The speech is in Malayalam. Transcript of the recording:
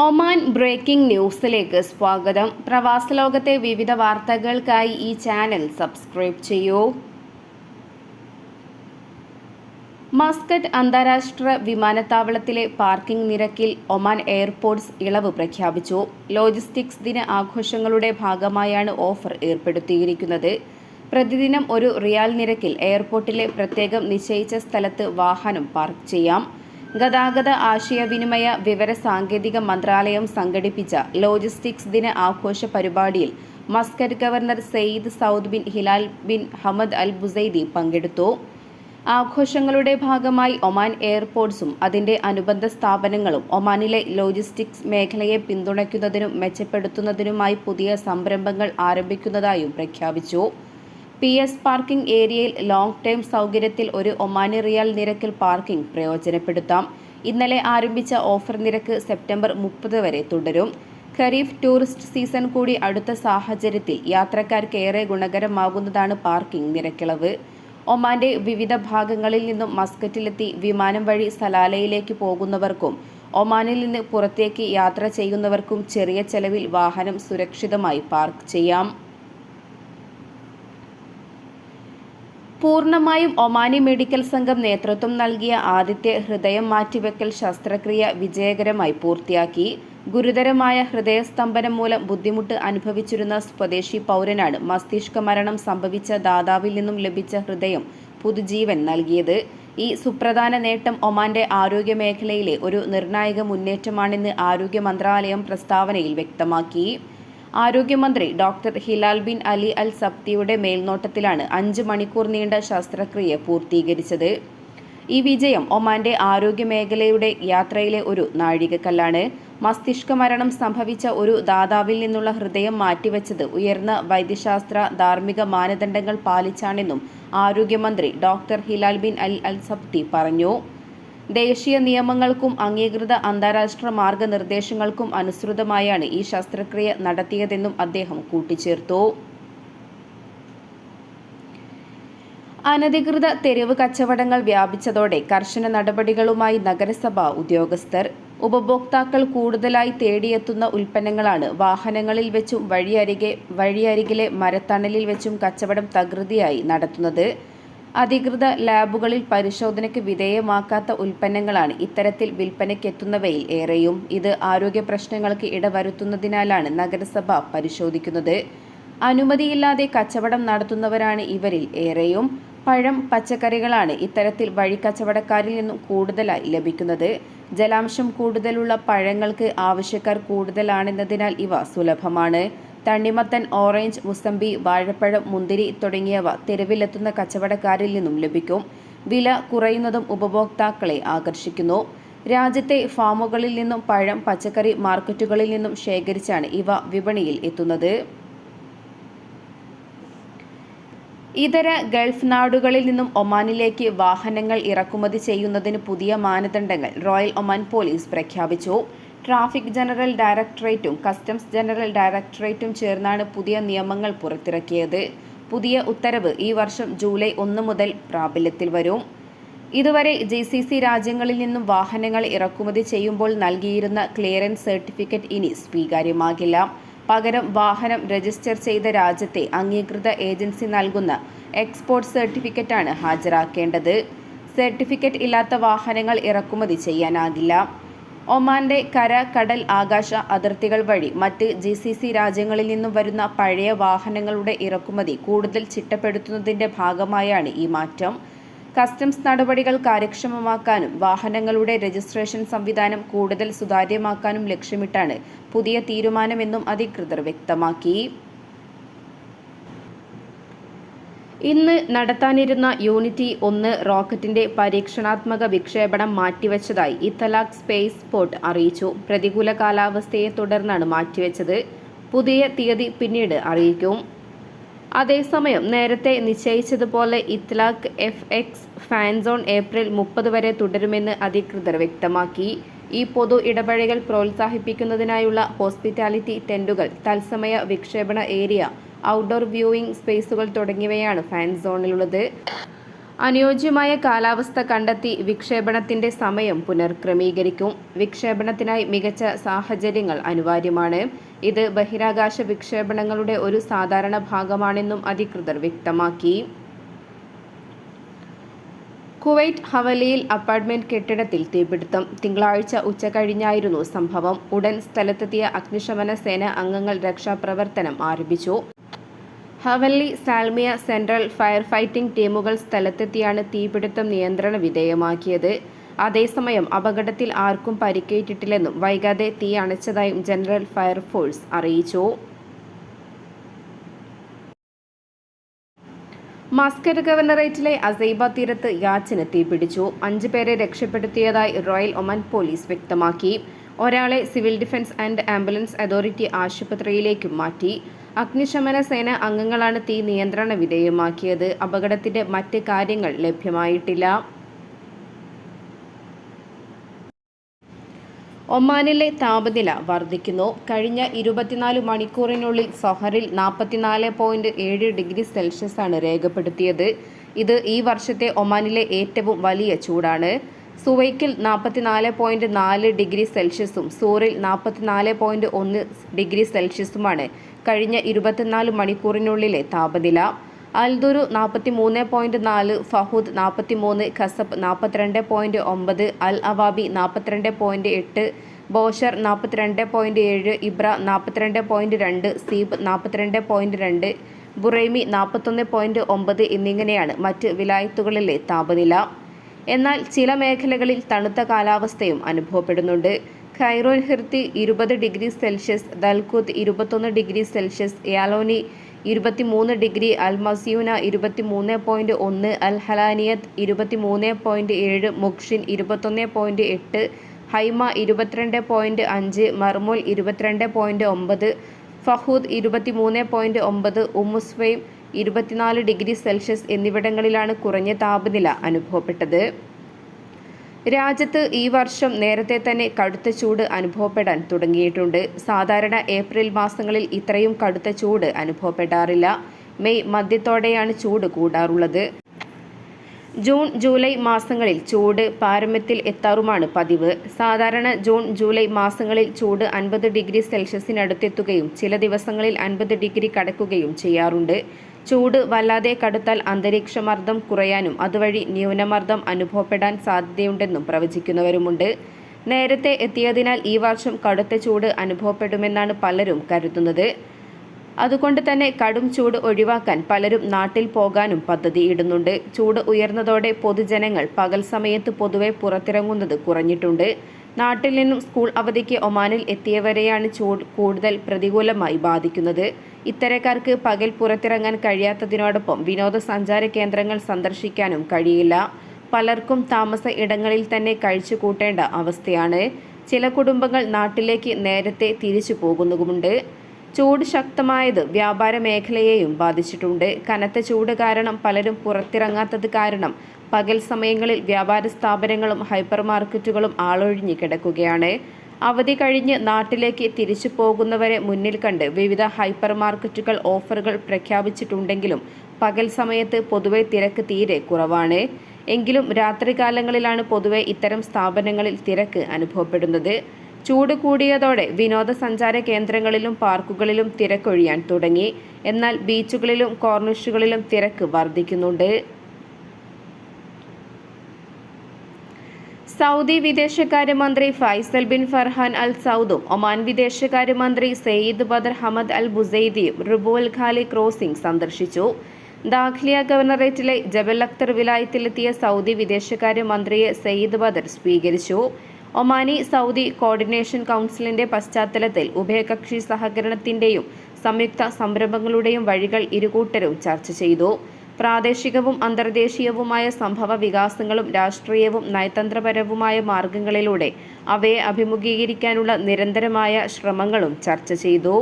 ഒമാൻ ബ്രേക്കിംഗ് ന്യൂസിലേക്ക് സ്വാഗതം. പ്രവാസ ലോകത്തെ വിവിധ വാർത്തകൾക്കായി ഈ ചാനൽ സബ്സ്ക്രൈബ് ചെയ്യൂ. മസ്കറ്റ് അന്താരാഷ്ട്ര വിമാനത്താവളത്തിലെ പാർക്കിംഗ് നിരക്കിൽ ഒമാൻ എയർപോർട്ട്സ് ഇളവ് പ്രഖ്യാപിച്ചു. ലോജിസ്റ്റിക്സ് ദിന ആഘോഷങ്ങളുടെ ഭാഗമായാണ് ഓഫർ ഏർപ്പെടുത്തിയിരിക്കുന്നത്. പ്രതിദിനം ഒരു റിയാൽ നിരക്കിൽ എയർപോർട്ടിലെ പ്രത്യേകം നിശ്ചയിച്ച സ്ഥലത്ത് വാഹനം പാർക്ക് ചെയ്യാം. ഗതാഗത ആശയവിനിമയ വിവര സാങ്കേതിക മന്ത്രാലയം സംഘടിപ്പിച്ച ലോജിസ്റ്റിക്സ് ദിന ആഘോഷ പരിപാടിയിൽ Muscat governor Sayyid Saud bin Hilal bin Hamad Al Busaidi പങ്കെടുത്തു. ആഘോഷങ്ങളുടെ ഭാഗമായി ഒമാൻ എയർപോർട്ട്സും അതിന്റെ അനുബന്ധ സ്ഥാപനങ്ങളും ഒമാനിലെ ലോജിസ്റ്റിക്സ് മേഖലയെ പിന്തുണയ്ക്കുന്നതിനും മെച്ചപ്പെടുത്തുന്നതിനുമായി പുതിയ സംരംഭങ്ങൾ ആരംഭിക്കുന്നതായും പ്രഖ്യാപിച്ചു. പി എസ് പാർക്കിംഗ് ഏരിയയിൽ ലോങ് ടൈം സൗകര്യത്തിൽ ഒരു ഒമാനി റിയാൽ നിരക്കിൽ പാർക്കിംഗ് പ്രയോജനപ്പെടുത്താം. ഇന്നലെ ആരംഭിച്ച ഓഫർ നിരക്ക് സെപ്റ്റംബർ മുപ്പത് വരെ തുടരും. ഖരീഫ് ടൂറിസ്റ്റ് സീസൺ കൂടി അടുത്ത സാഹചര്യത്തിൽ യാത്രക്കാർക്ക് ഏറെ ഗുണകരമാകുന്നതാണ് പാർക്കിംഗ് നിരക്കിളവ്. ഒമാന്റെ വിവിധ ഭാഗങ്ങളിൽ നിന്നും മസ്കറ്റിലെത്തി വിമാനം വഴി സലാലയിലേക്ക് പോകുന്നവർക്കും ഒമാനിൽ നിന്ന് പുറത്തേക്ക് യാത്ര ചെയ്യുന്നവർക്കും ചെറിയ ചെലവിൽ വാഹനം സുരക്ഷിതമായി പാർക്ക് ചെയ്യാം. പൂർണമായും ഒമാനി മെഡിക്കൽ സംഘം നേതൃത്വം നൽകിയ ആദ്യത്തെ ഹൃദയം മാറ്റിവെക്കൽ ശസ്ത്രക്രിയ വിജയകരമായി പൂർത്തിയാക്കി. ഗുരുതരമായ ഹൃദയസ്തംഭനം മൂലം ബുദ്ധിമുട്ട് അനുഭവിച്ചിരുന്ന സ്വദേശി പൗരനാണ് മസ്തിഷ്ക മരണം സംഭവിച്ച ദാതാവിൽ നിന്നും ലഭിച്ച ഹൃദയം പുതുജീവൻ നൽകിയത്. ഈ സുപ്രധാന നേട്ടം ഒമാന്റെ ആരോഗ്യ മേഖലയിലെ ഒരു നിർണായക മുന്നേറ്റമാണെന്ന് ആരോഗ്യ മന്ത്രാലയം പ്രസ്താവനയിൽ വ്യക്തമാക്കി. ആരോഗ്യമന്ത്രി doctor Hilal bin Ali Al സബ്തിയുടെ മേൽനോട്ടത്തിലാണ് അഞ്ച് മണിക്കൂർ നീണ്ട ശസ്ത്രക്രിയ പൂർത്തീകരിച്ചത്. ഈ വിജയം ഒമാന്റെ ആരോഗ്യമേഖലയുടെ യാത്രയിലെ ഒരു നാഴികക്കല്ലാണ്. മസ്തിഷ്ക മരണം സംഭവിച്ച ഒരു ദാതാവിൽ നിന്നുള്ള ഹൃദയം മാറ്റിവെച്ചത് ഉയർന്ന വൈദ്യശാസ്ത്ര ധാർമ്മിക മാനദണ്ഡങ്ങൾ പാലിച്ചാണെന്നും ആരോഗ്യമന്ത്രി doctor Hilal bin Al Al Sabti പറഞ്ഞു. ദേശീയ നിയമങ്ങൾക്കും അംഗീകൃത അന്താരാഷ്ട്ര മാർഗനിർദ്ദേശങ്ങൾക്കും അനുസൃതമായാണ് ഈ ശസ്ത്രക്രിയ നടത്തിയതെന്നും അദ്ദേഹം കൂട്ടിച്ചേർത്തു. അനധികൃത തെരുവ് കച്ചവടങ്ങൾ വ്യാപിച്ചതോടെ കർശന നടപടികളുമായി നഗരസഭാ ഉദ്യോഗസ്ഥർ. ഉപഭോക്താക്കൾ കൂടുതലായി തേടിയെത്തുന്ന ഉൽപ്പന്നങ്ങളാണ് വാഹനങ്ങളിൽ വെച്ചും വഴിയരികെ വഴിയരികിലെ മരത്തണലിൽ വെച്ചും കച്ചവടം തകൃതിയായി നടത്തുന്നത്. അധികൃത ലാബുകളിൽ പരിശോധനയ്ക്ക് വിധേയമാക്കാത്ത ഉൽപ്പന്നങ്ങളാണ് ഇത്തരത്തിൽ വിൽപ്പനയ്ക്കെത്തുന്നവയിൽ ഏറെയും. ഇത് ആരോഗ്യ പ്രശ്നങ്ങൾക്ക് ഇടവരുത്തുന്നതിനാലാണ് നഗരസഭ പരിശോധിക്കുന്നത്. അനുമതിയില്ലാതെ കച്ചവടം നടത്തുന്നവരാണ് ഇവരിൽ ഏറെയും. പഴം പച്ചക്കറികളാണ് ഇത്തരത്തിൽ വഴിക്കച്ചവടക്കാരിൽ നിന്നും കൂടുതലായി ലഭിക്കുന്നത്. ജലാംശം കൂടുതലുള്ള പഴങ്ങൾക്ക് ആവശ്യക്കാർ കൂടുതലാണെന്നതിനാൽ ഇവ സുലഭമാണ്. തണ്ണിമത്തൻ ഓറഞ്ച് മുസമ്പി വാഴപ്പഴം മുന്തിരി തുടങ്ങിയവ തെരുവിലെത്തുന്ന കച്ചവടക്കാരിൽ നിന്നും ലഭിക്കും. വില കുറയുന്നതും ഉപഭോക്താക്കളെ ആകർഷിക്കുന്നു. രാജ്യത്തെ ഫാമുകളിൽ നിന്നും പഴം പച്ചക്കറി മാർക്കറ്റുകളിൽ നിന്നും ശേഖരിച്ചാണ് ഇവ വിപണിയിൽ എത്തുന്നത്. ഇതര ഗൾഫ് നാടുകളിൽ നിന്നും ഒമാനിലേക്ക് വാഹനങ്ങൾ ഇറക്കുമതി ചെയ്യുന്നതിന് പുതിയ മാനദണ്ഡങ്ങൾ റോയൽ ഒമാൻ പോലീസ് പ്രഖ്യാപിച്ചു. ട്രാഫിക് ജനറൽ ഡയറക്ടറേറ്റും കസ്റ്റംസ് ജനറൽ ഡയറക്ടറേറ്റും ചേർന്നാണ് പുതിയ നിയമങ്ങൾ പുറത്തിറക്കിയത്. പുതിയ ഉത്തരവ് ഈ വർഷം ജൂലൈ ഒന്ന് മുതൽ പ്രാബല്യത്തിൽ വരും. ഇതുവരെ ജി സി സി രാജ്യങ്ങളിൽ നിന്നും വാഹനങ്ങൾ ഇറക്കുമതി ചെയ്യുമ്പോൾ നൽകിയിരുന്ന ക്ലിയറൻസ് സർട്ടിഫിക്കറ്റ് ഇനി സ്വീകാര്യമാകില്ല. പകരം വാഹനം രജിസ്റ്റർ ചെയ്ത രാജ്യത്തെ അംഗീകൃത ഏജൻസി നൽകുന്ന എക്സ്പോർട്ട് സർട്ടിഫിക്കറ്റാണ് ഹാജരാക്കേണ്ടത്. സർട്ടിഫിക്കറ്റ് ഇല്ലാത്ത വാഹനങ്ങൾ ഇറക്കുമതി ചെയ്യാനാകില്ല. ഒമാന്റെ കര കടൽ ആകാശ അതിർത്തികൾ വഴി മറ്റ് ജി സി സി രാജ്യങ്ങളിൽ നിന്നും വരുന്ന പഴയ വാഹനങ്ങളുടെ ഇറക്കുമതി കൂടുതൽ ചിട്ടപ്പെടുത്തുന്നതിന്റെ ഭാഗമായാണ് ഈ മാറ്റം. കസ്റ്റംസ് നടപടികൾ കാര്യക്ഷമമാക്കാനും വാഹനങ്ങളുടെ രജിസ്ട്രേഷൻ സംവിധാനം കൂടുതൽ സുതാര്യമാക്കാനും ലക്ഷ്യമിട്ടാണ് പുതിയ തീരുമാനമെന്നും അധികൃതർ വ്യക്തമാക്കി. ഇന്ന് നടത്താനിരുന്ന യൂണിറ്റി ഒന്ന് റോക്കറ്റിന്റെ പരീക്ഷണാത്മക വിക്ഷേപണം മാറ്റിവെച്ചതായി ഇത്തലാഖ് സ്പേസ് പോർട്ട് അറിയിച്ചു. പ്രതികൂല കാലാവസ്ഥയെ തുടർന്നാണ് മാറ്റിവെച്ചത്. പുതിയ തീയതി പിന്നീട് അറിയിക്കും. അതേസമയം നേരത്തെ നിശ്ചയിച്ചതുപോലെ Itlaq F X fan zone April മുപ്പത് വരെ തുടരുമെന്ന് അധികൃതർ വ്യക്തമാക്കി. ഈ പൊതു ഇടപഴകൽ പ്രോത്സാഹിപ്പിക്കുന്നതിനായുള്ള ഹോസ്പിറ്റാലിറ്റി ടെന്റുകൾ തത്സമയ വിക്ഷേപണ ഏരിയ ഔട്ട്ഡോർ വ്യൂയിംഗ് സ്പേസുകൾ തുടങ്ങിയവയാണ് ഫാൻ സോണിലുള്ളത് അനുയോജ്യമായ കാലാവസ്ഥ കണ്ടെത്തി വിക്ഷേപണത്തിന്റെ സമയം പുനർക്രമീകരിക്കും. വിക്ഷേപണത്തിനായി മികച്ച സാഹചര്യങ്ങൾ അനിവാര്യമാണ്. ഇത് ബഹിരാകാശ വിക്ഷേപണങ്ങളുടെ ഒരു സാധാരണ ഭാഗമാണെന്നും അധികൃതർ വ്യക്തമാക്കി. കുവൈറ്റ് ഹവലിയിൽ അപ്പാർട്ട്മെന്റ് കെട്ടിടത്തിൽ തീപിടുത്തം. തിങ്കളാഴ്ച ഉച്ചകഴിഞ്ഞായിരുന്നു സംഭവം. ഉടൻ സ്ഥലത്തെത്തിയ അഗ്നിശമന സേന അംഗങ്ങൾ രക്ഷാപ്രവർത്തനം ആരംഭിച്ചു. Hawally Salmiya central fire fighting ടീമുകൾ സ്ഥലത്തെത്തിയാണ് തീപിടുത്തം നിയന്ത്രണ വിധേയമാക്കിയത്. അതേസമയം അപകടത്തിൽ ആർക്കും പരിക്കേറ്റിട്ടില്ലെന്നും വൈകാതെ തീ അണച്ചതായും ജനറൽ ഫയർഫോഴ്സ് അറിയിച്ചു. മസ്കറ്റ് ഗവർണറേറ്റിലെ അസൈബ തീരത്ത് യാച്ചിന് തീപിടിച്ചു. അഞ്ചു പേരെ രക്ഷപ്പെടുത്തിയതായി റോയൽ ഒമൻ പോലീസ് വ്യക്തമാക്കി. ഒരാളെ civil defence and ambulance authority ആശുപത്രിയിലേക്കും മാറ്റി. അഗ്നിശമന സേന അംഗങ്ങളാണ് തീ നിയന്ത്രണ വിധേയമാക്കിയത്. അപകടത്തിന്റെ മറ്റ് കാര്യങ്ങൾ ലഭ്യമായിട്ടില്ല. ഒമാനിലെ താപനില വർദ്ധിക്കുന്നു. കഴിഞ്ഞ ഇരുപത്തിനാല് മണിക്കൂറിനുള്ളിൽ സൊഹറിൽ നാൽപ്പത്തിനാല് പോയിന്റ് ഏഴ് ഡിഗ്രി സെൽഷ്യസാണ് രേഖപ്പെടുത്തിയത്. ഇത് ഈ വർഷത്തെ ഒമാനിലെ ഏറ്റവും വലിയ ചൂടാണ്. സുവൈക്കിൽ നാൽപ്പത്തിനാല് പോയിന്റ് നാല് ഡിഗ്രി സെൽഷ്യസും സൂറിൽ നാൽപ്പത്തിനാല് പോയിന്റ് ഒന്ന് ഡിഗ്രി സെൽഷ്യസുമാണ് കഴിഞ്ഞ ഇരുപത്തിനാല് മണിക്കൂറിനുള്ളിലെ താപനില. അൽദുരു നാൽപ്പത്തി മൂന്ന് പോയിന്റ് നാല് ഫഹൂദ് നാൽപ്പത്തി മൂന്ന് ഖസബ് നാൽപ്പത്തിരണ്ട് പോയിന്റ് ഒമ്പത് അൽ അവാബി നാൽപ്പത്തിരണ്ട് പോയിന്റ് എട്ട് ബോഷർ നാൽപ്പത്തിരണ്ട് പോയിന്റ് ഏഴ് ഇബ്ര നാൽപ്പത്തിരണ്ട് പോയിന്റ് രണ്ട് സീബ് നാൽപ്പത്തിരണ്ട് പോയിന്റ് രണ്ട് ബുറൈമി നാൽപ്പത്തൊന്ന് പോയിന്റ് ഒമ്പത് എന്നിങ്ങനെയാണ് മറ്റ് വിലായത്തുകളിലെ താപനില. എന്നാൽ ചില മേഖലകളിൽ തണുത്ത കാലാവസ്ഥയും അനുഭവപ്പെടുന്നുണ്ട്. ഖൈറോൻ ഹിർത്തി ഇരുപത് ഡിഗ്രി സെൽഷ്യസ് ദൽകുത്ത് ഇരുപത്തൊന്ന് ഡിഗ്രി സെൽഷ്യസ് യാലോനി ഇരുപത്തിമൂന്ന് ഡിഗ്രി അൽ മസിയൂന ഇരുപത്തിമൂന്ന് പോയിന്റ് ഒന്ന് അൽ ഹലാനിയത്ത് ഇരുപത്തിമൂന്ന് പോയിന്റ് ഏഴ് മുക്ഷിൻ ഇരുപത്തൊന്ന് പോയിന്റ് എട്ട് ഹൈമ ഇരുപത്തിരണ്ട് പോയിന്റ് അഞ്ച് മർമോൽ ഇരുപത്തിരണ്ട് പോയിന്റ് ഒമ്പത് ഫഹൂദ് ഇരുപത്തിമൂന്ന് പോയിന്റ് ഒമ്പത് ഉമ്മുസ്വൈം ഇരുപത്തിനാല് ഡിഗ്രി സെൽഷ്യസ് എന്നിവിടങ്ങളിലാണ് കുറഞ്ഞ താപനില അനുഭവപ്പെട്ടത്. രാജ്യത്ത് ഈ വർഷം നേരത്തെ തന്നെ കടുത്ത ചൂട് അനുഭവപ്പെടാൻ തുടങ്ങിയിട്ടുണ്ട്. സാധാരണ ഏപ്രിൽ മാസങ്ങളിൽ ഇത്രയും കടുത്ത ചൂട് അനുഭവപ്പെടാറില്ല. മെയ് മധ്യത്തോടെയാണ് ചൂട് കൂടാറുള്ളത്. ജൂൺ ജൂലൈ മാസങ്ങളിൽ ചൂട് പാരമ്യത്തിൽ എത്താറുമാണ് പതിവ്. സാധാരണ ജൂൺ ജൂലൈ മാസങ്ങളിൽ ചൂട് അൻപത് ഡിഗ്രി സെൽഷ്യസിനടുത്തെത്തുകയും ചില ദിവസങ്ങളിൽ അൻപത് ഡിഗ്രി കടക്കുകയും ചെയ്യാറുണ്ട്. ചൂട് വല്ലാതെ കടുത്താൽ അന്തരീക്ഷമർദ്ദം കുറയാനും അതുവഴി ന്യൂനമർദ്ദം അനുഭവപ്പെടാൻ സാധ്യതയുണ്ടെന്നും പ്രവചിക്കുന്നവരുമുണ്ട്. നേരത്തെ എത്തിയതിനാൽ ഈ വർഷം കടുത്ത ചൂട് അനുഭവപ്പെടുമെന്നാണ് പലരും കരുതുന്നത്. അതുകൊണ്ട് തന്നെ കടും ചൂട് ഒഴിവാക്കാൻ പലരും നാട്ടിൽ പോകാനും പദ്ധതി ഇടുന്നുണ്ട് ചൂട് ഉയർന്നതോടെ പൊതുജനങ്ങൾ പകൽ സമയത്ത് പൊതുവെ പുറത്തിറങ്ങുന്നത് കുറഞ്ഞിട്ടുണ്ട്. നാട്ടിൽ നിന്നും സ്കൂൾ അവധിക്ക് ഒമാനിൽ എത്തിയവരെയാണ് ചൂട് കൂടുതൽ പ്രതികൂലമായി ബാധിക്കുന്നത്. ഇത്തരക്കാർക്ക് പകൽ പുറത്തിറങ്ങാൻ കഴിയാത്തതിനോടൊപ്പം വിനോദസഞ്ചാര കേന്ദ്രങ്ങൾ സന്ദർശിക്കാനും കഴിയില്ല. പലർക്കും താമസ ഇടങ്ങളിൽ തന്നെ കഴിച്ചു കൂട്ടേണ്ട അവസ്ഥയാണ്. ചില കുടുംബങ്ങൾ നാട്ടിലേക്ക് നേരത്തെ തിരിച്ചു പോകുന്നുമുണ്ട് ചൂട് ശക്തമായത് വ്യാപാര മേഖലയെയും ബാധിച്ചിട്ടുണ്ട്. കനത്ത ചൂട് കാരണം പലരും പുറത്തിറങ്ങാത്തത് കാരണം പകൽ സമയങ്ങളിൽ വ്യാപാര സ്ഥാപനങ്ങളും ഹൈപ്പർ മാർക്കറ്റുകളും ആളൊഴിഞ്ഞു കിടക്കുകയാണ്. അവധി കഴിഞ്ഞ് നാട്ടിലേക്ക് തിരിച്ചു പോകുന്നവരെ മുന്നിൽ കണ്ട് വിവിധ ഹൈപ്പർ മാർക്കറ്റുകൾ ഓഫറുകൾ പ്രഖ്യാപിച്ചിട്ടുണ്ടെങ്കിലും പകൽ സമയത്ത് പൊതുവെ തിരക്ക് തീരെ കുറവാണ്. എങ്കിലും രാത്രികാലങ്ങളിലാണ് പൊതുവെ ഇത്തരം സ്ഥാപനങ്ങളിൽ തിരക്ക് അനുഭവപ്പെടുന്നത്. ചൂട് കൂടിയതോടെ വിനോദസഞ്ചാര കേന്ദ്രങ്ങളിലും പാർക്കുകളിലും തിരക്കൊഴിയാൻ തുടങ്ങി. എന്നാൽ ബീച്ചുകളിലും കോർണിഷുകളിലും തിരക്ക് വർദ്ധിക്കുന്നുണ്ട്. സൗദി വിദേശകാര്യമന്ത്രി ഫൈസൽ ബിൻ ഫർഹാൻ അൽ സൗദും ഒമാൻ വിദേശകാര്യമന്ത്രി സെയ്ദ് ബദർ ഹമദ് അൽ ബുസൈദിയും റുബുൽ ഖാലി ക്രോസിംഗ് സന്ദർശിച്ചു. ദാഖ്ലിയ ഗവർണറേറ്റിലെ ജബൽ അക്തർ വിലായത്തിലെത്തിയ സൗദി വിദേശകാര്യമന്ത്രിയെ സെയ്ദ് ബദർ സ്വീകരിച്ചു. ഒമാനി സൗദി കോർഡിനേഷൻ കൗൺസിലിന്റെ പശ്ചാത്തലത്തിൽ ഉഭയകക്ഷി സഹകരണത്തിന്റെയും സംയുക്ത സംരംഭങ്ങളുടെയും വഴികൾ ഇരുകൂട്ടരും ചർച്ച ചെയ്തു. പ്രാദേശികവും അന്തർദേശീയവുമായ സംഭവ വികാസങ്ങളും രാഷ്ട്രീയവും നയതന്ത്രപരവുമായ മാർഗങ്ങളിലൂടെ അവയെ അഭിമുഖീകരിക്കാനുള്ള നിരന്തരമായ ശ്രമങ്ങളും ചർച്ച ചെയ്തു.